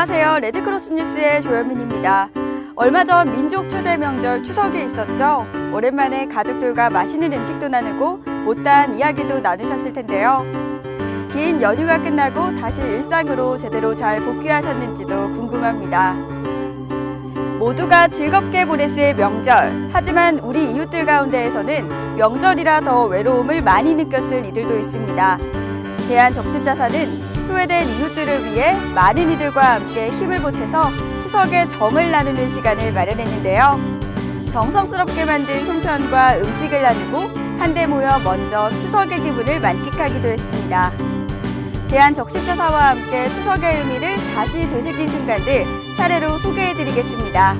안녕하세요. 레드크로스 뉴스의 조현민입니다. 얼마 전 민족 초대 명절 추석이 있었죠. 오랜만에 가족들과 맛있는 음식도 나누고 못다한 이야기도 나누셨을 텐데요. 긴 연휴가 끝나고 다시 일상으로 제대로 잘 복귀하셨는지도 궁금합니다. 모두가 즐겁게 보냈을 명절. 하지만 우리 이웃들 가운데에서는 명절이라 더 외로움을 많이 느꼈을 이들도 있습니다. 대한적십자사는 소외된 이웃들을 위해 많은 이들과 함께 힘을 보태서 추석에 정을 나누는 시간을 마련했는데요. 정성스럽게 만든 송편과 음식을 나누고 한데 모여 먼저 추석의 기분을 만끽하기도 했습니다. 대한적십자사와 함께 추석의 의미를 다시 되새긴 순간들 차례로 소개해드리겠습니다.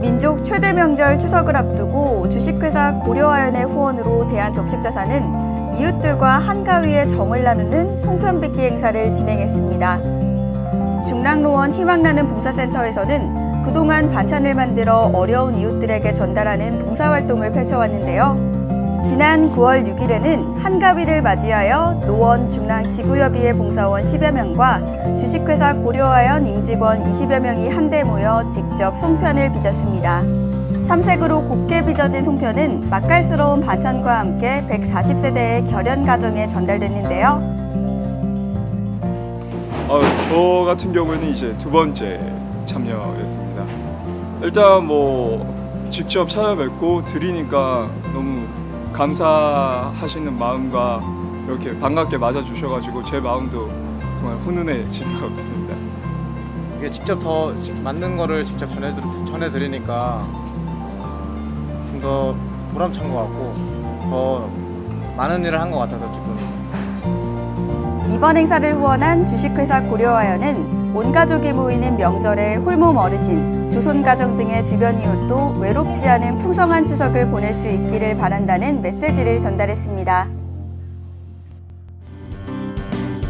민족 최대 명절 추석을 앞두고 주식회사 고려아연의 후원으로 대한적십자사는 이웃들과 한가위에 정을 나누는 송편빚기 행사를 진행했습니다. 중랑로원 희망나는 봉사센터에서는 그동안 반찬을 만들어 어려운 이웃들에게 전달하는 봉사활동을 펼쳐왔는데요. 지난 9월 6일에는 한가위를 맞이하여 노원 중랑 지구협의회 봉사원 10여 명과 주식회사 고려아연 임직원 20여 명이 한데 모여 직접 송편을 빚었습니다. 삼색으로 곱게 빚어진 송편은 맛깔스러운 반찬과 함께 140세대의 결연 가정에 전달됐는데요. 어, 저 같은 경우에는 이제 두 번째 참여였습니다. 일단 뭐 직접 찾아뵙고 드리니까 너무 감사하시는 마음과 이렇게 반갑게 맞아주셔가지고 제 마음도 정말 훈훈해지는 것 같습니다. 이게 직접 더 만든 거를 직접 전해드, 전해드리니까 좀 더 보람찬 것 같고 더 많은 일을 한 것 같아서 기쁩니다. 이번 행사를 후원한 주식회사 고려아연은 온 가족이 모이는 명절에 홀몸 어르신, 조손가정 등의 주변 이웃도 외롭지 않은 풍성한 추석을 보낼 수 있기를 바란다는 메시지를 전달했습니다.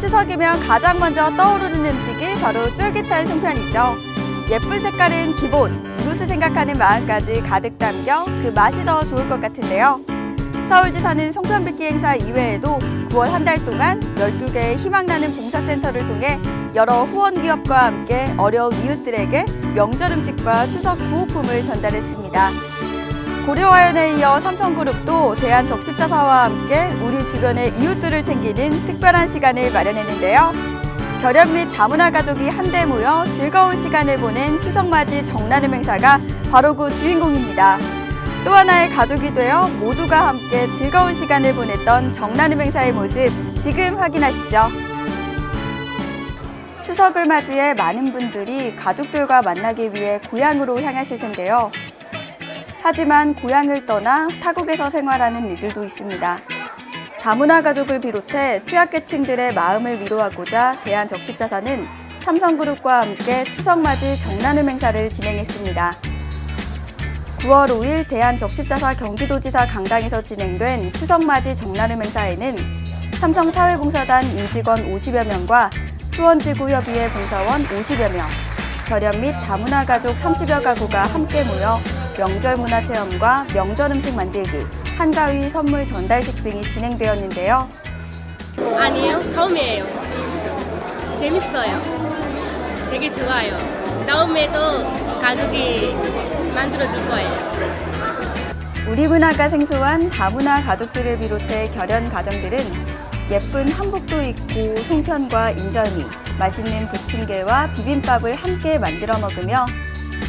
추석이면 가장 먼저 떠오르는 음식이 바로 쫄깃한 송편이죠. 예쁜 색깔은 기본, 이웃을 생각하는 마음까지 가득 담겨 그 맛이 더 좋을 것 같은데요. 서울지사는 송편빚기 행사 이외에도 9월 한 달 동안 12개의 희망나는 봉사센터를 통해 여러 후원 기업과 함께 어려운 이웃들에게 명절 음식과 추석 구호품을 전달했습니다. 고려와연에 이어 삼성그룹도 대한적십자사와 함께 우리 주변의 이웃들을 챙기는 특별한 시간을 마련했는데요. 결연 및 다문화 가족이 한데 모여 즐거운 시간을 보낸 추석맞이 정나눔 행사가 바로 그 주인공입니다. 또 하나의 가족이 되어 모두가 함께 즐거운 시간을 보냈던 정나눔 행사의 모습 지금 확인하시죠. 추석을 맞이해 많은 분들이 가족들과 만나기 위해 고향으로 향하실 텐데요. 하지만 고향을 떠나 타국에서 생활하는 이들도 있습니다. 다문화 가족을 비롯해 취약계층들의 마음을 위로하고자 대한적십자사는 삼성그룹과 함께 추석맞이 정나눔 행사를 진행했습니다. 9월 5일 대한적십자사 경기도지사 강당에서 진행된 추석맞이 정나눔 행사에는 삼성사회봉사단 임직원 50여 명과 수원지구협의회 봉사원 50여 명, 결연 및 다문화 가족 30여 가구가 함께 모여 명절 문화 체험과 명절 음식 만들기, 한가위 선물 전달식 등이 진행되었는데요. 아니에요. 처음이에요. 재밌어요. 되게 좋아요. 다음에도 가족이 만들어줄 거예요. 우리 문화가 생소한 다문화 가족들을 비롯해 결연 가정들은 예쁜 한복도 입고 송편과 인절미, 맛있는 부침개와 비빔밥을 함께 만들어 먹으며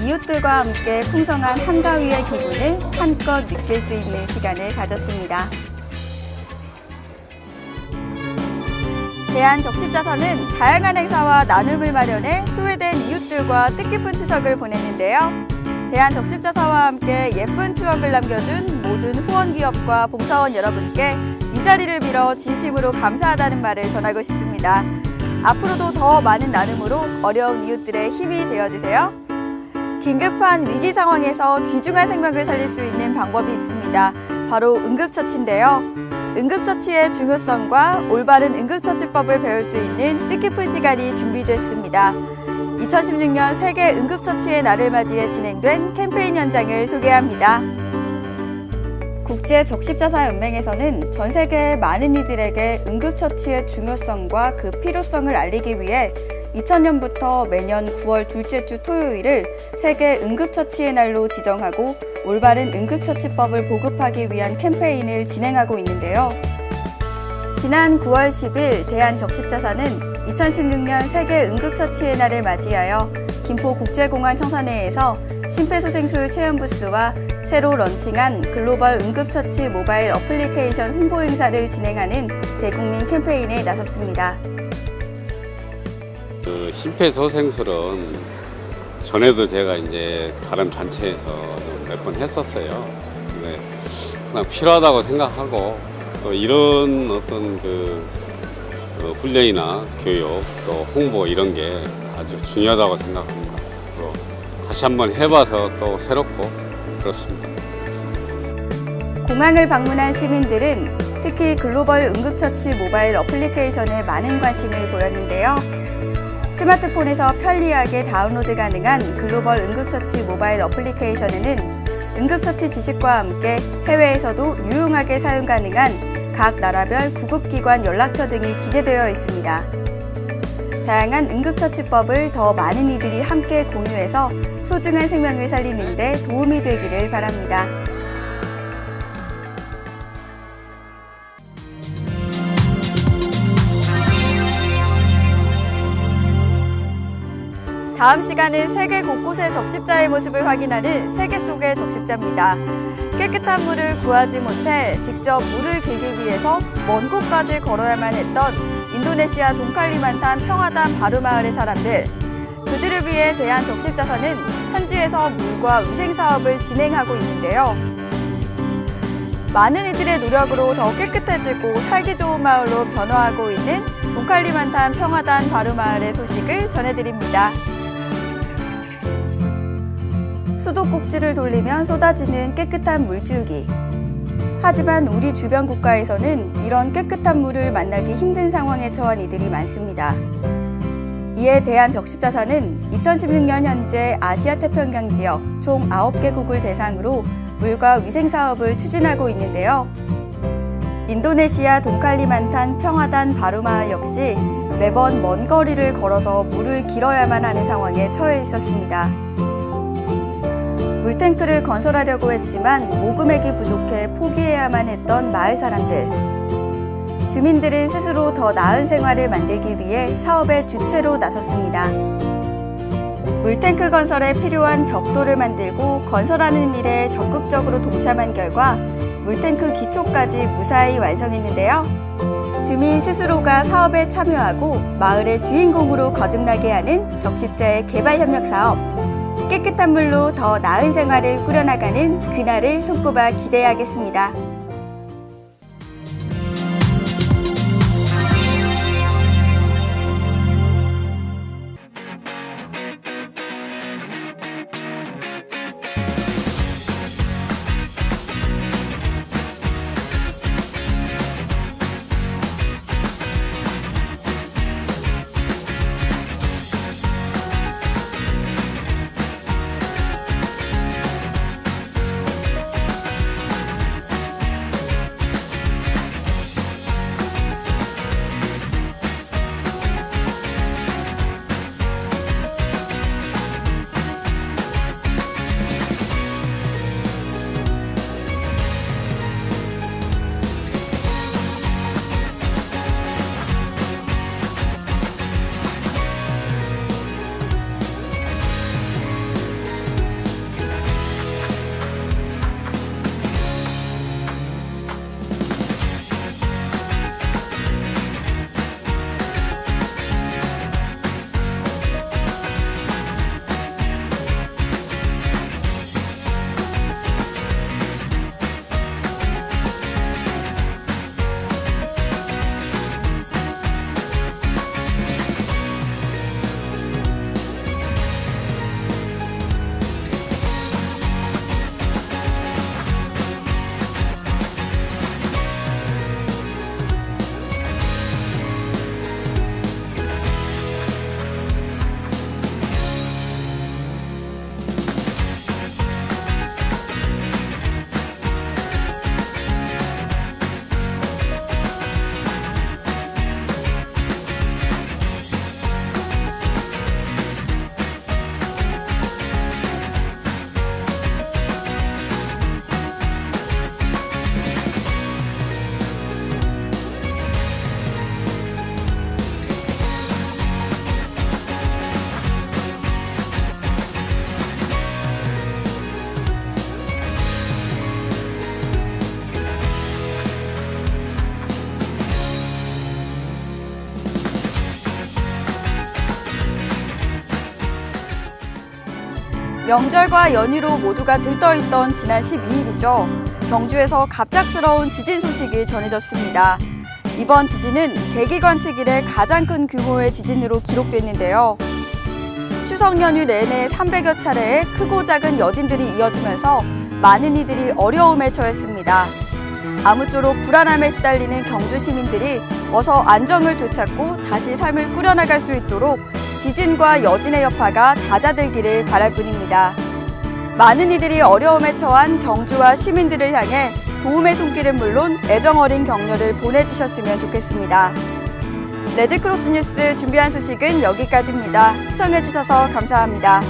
이웃들과 함께 풍성한 한가위의 기분을 한껏 느낄 수 있는 시간을 가졌습니다. 대한적십자사는 다양한 행사와 나눔을 마련해 소외된 이웃들과 뜻깊은 추석을 보냈는데요. 대한적십자사와 함께 예쁜 추억을 남겨준 모든 후원 기업과 봉사원 여러분께 이 자리를 빌어 진심으로 감사하다는 말을 전하고 싶습니다. 앞으로도 더 많은 나눔으로 어려운 이웃들의 힘이 되어주세요. 긴급한 위기 상황에서 귀중한 생명을 살릴 수 있는 방법이 있습니다. 바로 응급처치인데요. 응급처치의 중요성과 올바른 응급처치법을 배울 수 있는 뜻깊은 시간이 준비됐습니다. 2016년 세계 응급처치의 날을 맞이해 진행된 캠페인 현장을 소개합니다. 국제 적십자사 연맹에서는 전 세계의 많은 이들에게 응급처치의 중요성과 그 필요성을 알리기 위해 2000년부터 매년 9월 둘째 주 토요일을 세계 응급처치의 날로 지정하고 올바른 응급처치법을 보급하기 위한 캠페인을 진행하고 있는데요. 지난 9월 10일 대한적십자사는 2016년 세계 응급처치의 날을 맞이하여 김포국제공항 청사내에서 심폐소생술 체험 부스와 새로 런칭한 글로벌 응급처치 모바일 어플리케이션 홍보 행사를 진행하는 대국민 캠페인에 나섰습니다. 그 심폐소생술은 전에도 제가 이제 다른 단체에서 몇 번 했었어요. 근데 항상 필요하다고 생각하고 또 이런 어떤 그 어, 훈련이나 교육 또 홍보 이런 게 아주 중요하다고 생각합니다. 그리고 다시 한번 해봐서 또 새롭고 그렇습니다. 공항을 방문한 시민들은 특히 글로벌 응급처치 모바일 어플리케이션에 많은 관심을 보였는데요. 스마트폰에서 편리하게 다운로드 가능한 글로벌 응급처치 모바일 어플리케이션에는 응급처치 지식과 함께 해외에서도 유용하게 사용 가능한 각 나라별 구급기관 연락처 등이 기재되어 있습니다. 다양한 응급처치법을 더 많은 이들이 함께 공유해서 소중한 생명을 살리는 데 도움이 되기를 바랍니다. 다음 시간은 세계 곳곳의 적십자의 모습을 확인하는 세계 속의 적십자입니다. 깨끗한 물을 구하지 못해 직접 물을 길기 위해서 먼 곳까지 걸어야만 했던 인도네시아 동칼리만탄 평화단 바루마을의 사람들. 그들을 위해 대한 적십자사는 현지에서 물과 위생 사업을 진행하고 있는데요. 많은 이들의 노력으로 더 깨끗해지고 살기 좋은 마을로 변화하고 있는 동칼리만탄 평화단 바루마을의 소식을 전해드립니다. 수도꼭지를 돌리면 쏟아지는 깨끗한 물줄기. 하지만 우리 주변 국가에서는 이런 깨끗한 물을 만나기 힘든 상황에 처한 이들이 많습니다. 이에 대한 적십자사는 2016년 현재 아시아 태평양 지역 총 9개국을 대상으로 물과 위생 사업을 추진하고 있는데요. 인도네시아 동칼리만탄 평화단 바루마을 역시 매번 먼 거리를 걸어서 물을 길어야만 하는 상황에 처해 있었습니다. 물탱크를 건설하려고 했지만 모금액이 부족해 포기해야만 했던 마을 사람들. 주민들은 스스로 더 나은 생활을 만들기 위해 사업의 주체로 나섰습니다. 물탱크 건설에 필요한 벽돌을 만들고 건설하는 일에 적극적으로 동참한 결과 물탱크 기초까지 무사히 완성했는데요. 주민 스스로가 사업에 참여하고 마을의 주인공으로 거듭나게 하는 적십자의 개발 협력 사업. 깨끗한 물로 더 나은 생활을 꾸려나가는 그날을 손꼽아 기대하겠습니다. 명절과 연휴로 모두가 들떠있던 지난 12일이죠. 경주에서 갑작스러운 지진 소식이 전해졌습니다. 이번 지진은 대기 관측 이래 가장 큰 규모의 지진으로 기록됐는데요. 추석 연휴 내내 300여 차례의 크고 작은 여진들이 이어지면서 많은 이들이 어려움에 처했습니다. 아무쪼록 불안함에 시달리는 경주 시민들이 어서 안정을 되찾고 다시 삶을 꾸려나갈 수 있도록 지진과 여진의 여파가 잦아들기를 바랄 뿐입니다. 많은 이들이 어려움에 처한 경주와 시민들을 향해 도움의 손길은 물론 애정 어린 격려를 보내주셨으면 좋겠습니다. 레드크로스 뉴스 준비한 소식은 여기까지입니다. 시청해주셔서 감사합니다.